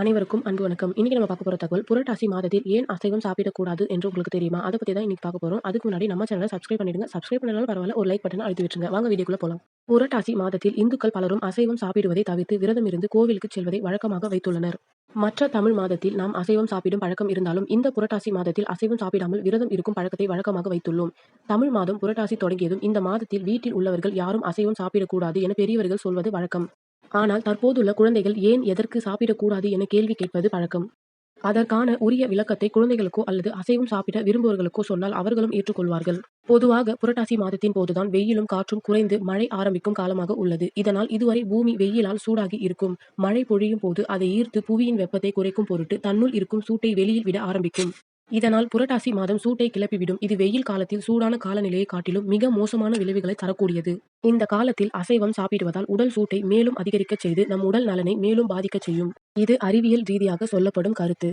அனைவருக்கும் அன்பு வணக்கம். இன்னைக்கு நம்ம பார்க்க போற தகவல், புரட்டாசி மாதத்தில் ஏன் அசைவம் சாப்பிடக்கூடாது என்று உங்களுக்கு தெரியுமா? அத பத்தி தான் இன்னைக்கு பார்க்க போறோம். அதுக்கு முன்னாடி நம்ம சேனலை சப்ஸ்கிரைப் பண்ணிடுங்க. சப்ஸ்கிரைப் பண்ணாலும் பரவாயில்ல ஒரு லைக் பட்டன் அழுத்தி விட்டுருங்க. வாங்க வீடியோக்குள்ள போலாம். புரட்டாசி மாதத்தில் இந்துக்கள் பலரும் அசைவம் சாப்பிடுவதை தவிர்த்து விரதம் இருந்து கோவிலுக்கு செல்வதை வழக்கமாக வைத்துள்ளனர். மற்ற தமிழ் மாதத்தில் நாம் அசைவம் சாப்பிடும் பழக்கம் இருந்தாலும், இந்த புரட்டாசி மாதத்தில் அசைவம் சாப்பிடாமல் விரதம் இருக்கும் பழக்கத்தை வழக்கமாக வைத்துள்ளோம். தமிழ் மாதம் புரட்டாசி தொடங்கியதும் இந்த மாதத்தில் வீட்டில் உள்ளவர்கள் யாரும் அசைவம் சாப்பிடக்கூடாது என பெரியவர்கள் சொல்வது வழக்கம். ஆனால் தற்போதுள்ள குழந்தைகள் ஏன் எதற்கு சாப்பிடக்கூடாது என கேள்வி கேட்பது பழக்கம். அதற்கான உரிய விளக்கத்தை குழந்தைகளுக்கோ அல்லது அசைவம் சாப்பிட விரும்புவர்களுக்கோ சொன்னால் அவர்களும் ஏற்றுக்கொள்வார்கள். பொதுவாக புரட்டாசி மாதத்தின் போதுதான் வெயிலும் காற்றும் குறைந்து மழை ஆரம்பிக்கும் காலமாக உள்ளது. இதனால் இதுவரை பூமி வெயிலால் சூடாகி இருக்கும். மழை பொழியும் போது அதை ஈர்த்து புவியின் வெப்பத்தை குறைக்கும் பொருட்டு தன்னுள் இருக்கும் சூட்டை வெளியில் விட ஆரம்பிக்கும். இதனால் புரட்டாசி மாதம் சூட்டை கிளப்பிவிடும். இது வெயில் காலத்தில் சூடான காலநிலையை காட்டிலும் மிக மோசமான விளைவுகளை தரக்கூடியது. இந்த காலத்தில் அசைவம் சாப்பிடுவதால் உடல் சூட்டை மேலும் அதிகரிக்கச் செய்து நம் உடல் நலனை மேலும் பாதிக்கச் செய்யும். இது அறிவியல் ரீதியாக சொல்லப்படும் கருத்து.